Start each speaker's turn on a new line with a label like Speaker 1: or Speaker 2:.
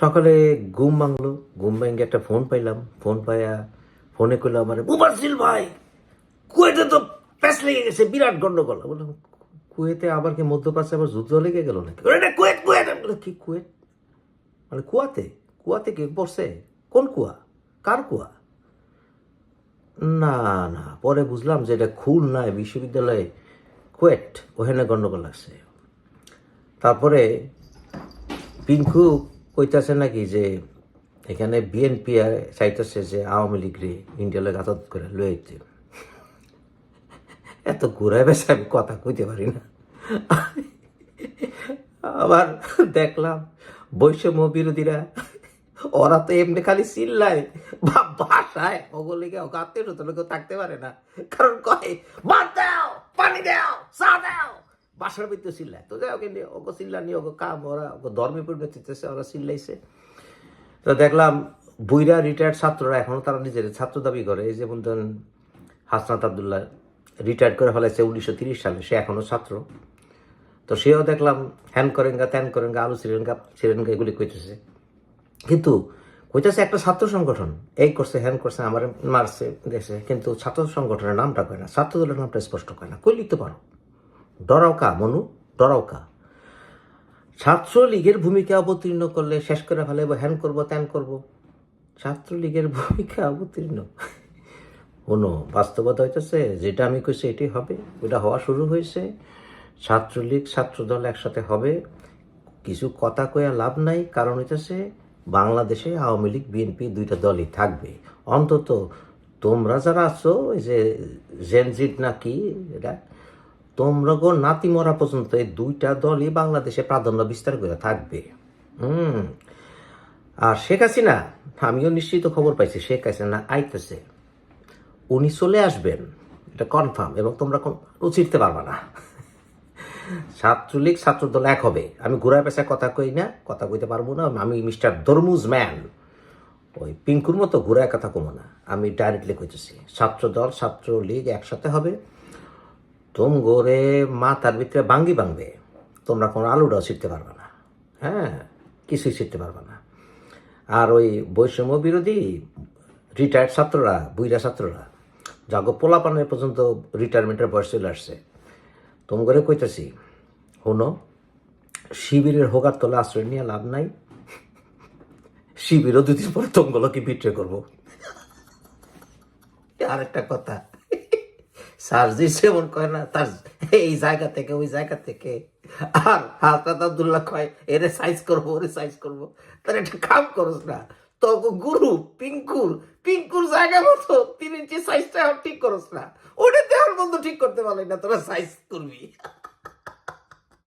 Speaker 1: সকালে ঘুম ভাঙলো। ঘুম ভেঙে একটা ফোন পাইলাম। ফোন পাইয়া ফোনে করল আমার মুবাসিল ভাই কুয়েতে তো প্যাস লেগে গেছে বিরাট গন্ডগোল। বললাম কুয়েতে আবার কি মধ্যপ্রাচ্যে আবার যুদ্ধ লেগে গেল নাকি? বলে, "এটা কুয়েত কুয়েত। কি কুয়েত? মানে কুয়াতে? কুয়াতে কি বসে কোন কুয়া? কার কুয়া? না না পরে বুঝলাম যে এটা খুলনায় বিশ্ববিদ্যালয়ে কুয়েট ওখানে গন্ডগোল লাগছে। তারপরে পিঙ্কু কইতাছে নাকি যে এখানে বিএনপি আর চাইতেছে যে আওয়ামী লীগ রে ইন্ডিয়া গাতাত করে লইতে এত ঘুরায় বেশি আমি কথা কইতে পারি না। আবার দেখলাম বৈষম্য বিরোধীরা, ওরা তো এমনি খালি চিল্লায়। বা ভাষায় ওগুলো লিগে আত্মীয় তো কেউ থাকতে পারে না। কারণ কয় ভাত দাও, পানি দাও। বাসার ভিতরে চিল্লায়। তো যাই হোক কিন্তু ওকে চিল্লানি ওকে কাম, ওরা ওকে ধর্মে পরিণত ওরা চিল্লাইছে। তো দেখলাম বুইরা রিটায়ার্ড ছাত্ররা এখনও তারা নিজের ছাত্র দাবি করে। এই যেমন ধরেন হাসনাত আবদুল্লাহ রিটায়ার্ড করে ফেলেছে উনিশশো তিরিশ সালে, সে এখনও ছাত্র। তো সেও দেখলাম হ্যান করেঙ্গা, ত্যান করেঙ্গা, আলু সিরেঙ্গা সিরেঙ্গা এগুলি কইতেছে। কিন্তু কইতেছে একটা ছাত্র সংগঠন, এই করছে, হ্যান করছে, আমার মারছে, দেখছে। কিন্তু ছাত্র সংগঠনের নামটা কয় না ছাত্র দলের নামটা স্পষ্ট কয় না। কই লিখতে পারো? ডরাও কা, মনু? ডরাও কা। ছাত্রলীগের ভূমিকা অবতীর্ণ করলে শেষ করে ফেলে হ্যান করব, ত্যান করব। ছাত্রলীগের ভূমিকা অবতীর্ণ। কোনো বাস্তবতা হইতেছে? যেটা আমি কইছি এটাই হবে। ওটা হওয়া শুরু হয়েছে ছাত্রলীগ, ছাত্রদল একসাথে হবে। কিছু কথা কয়া লাভ নাই। কারণ হইতেছে, বাংলাদেশে আওয়ামী লীগ, বিএনপি দুইটা দলই থাকবে। অন্তত তোমরা যারা আছো ওই যে জেনজিট নাকি, এটা তোমরা নাতি মরা পর্যন্ত এই দুইটা দলই বাংলাদেশে প্রাধান্য বিস্তার করে থাকবে। হুম। আর শেখ হাসিনা, আমিও নিশ্চিত খবর পাইছি, শেখ হাসিনা আইতেছে। উনি চলে আসবেন, এটা কনফার্ম এবং তোমরা উচিরতে পারবা না। ছাত্রলীগ, ছাত্রদল এক হবে। আমি ঘোরায় পেশায় কথা কই না, কথা কইতে পারব না। আমি মিস্টার দরমুজ ম্যান। ওই পিঙ্কুর মতো ঘোরায় কথা কমো না। আমি ডাইরেক্টলি কইতেছি, ছাত্রদল, ছাত্রলীগ একসাথে হবে। তোম গোরে মাথার ভিতরে বাঙ্গি বাংবে তোমরা কোনো আলুটাও শিখতে পারবে না হ্যাঁ কিছুই শিখতে পারবে না আর ওই বৈষম্য বিরোধী রিটায়ার্ড ছাত্ররা বুইরা ছাত্ররা যাগো পোলাপানের পর্যন্ত রিটায়ারমেন্টের বয়স চলে আসছে তোম করে কইতেছি হনো শিবিরের হোগার তলে আশ্রয় নিয়ে লাভ নাই শিবিরও দুদিন পরে তোমগুলোকে বিট্রে করব আরেকটা কথা না, তার এই জায়গা থেকে, ওই জায়গা থেকে। আর কয় সাইজ করব, ওরে সাইজ করব। তার একটা কাম করস না। তো গুরু, পিঙ্কুর পিঙ্কুর জায়গা মতো তিন ইঞ্চি সাইজটা ঠিক করস না। ওটা দেওয়ার বন্ধু ঠিক করতে পারলি না, তোরা সাইজ করবি।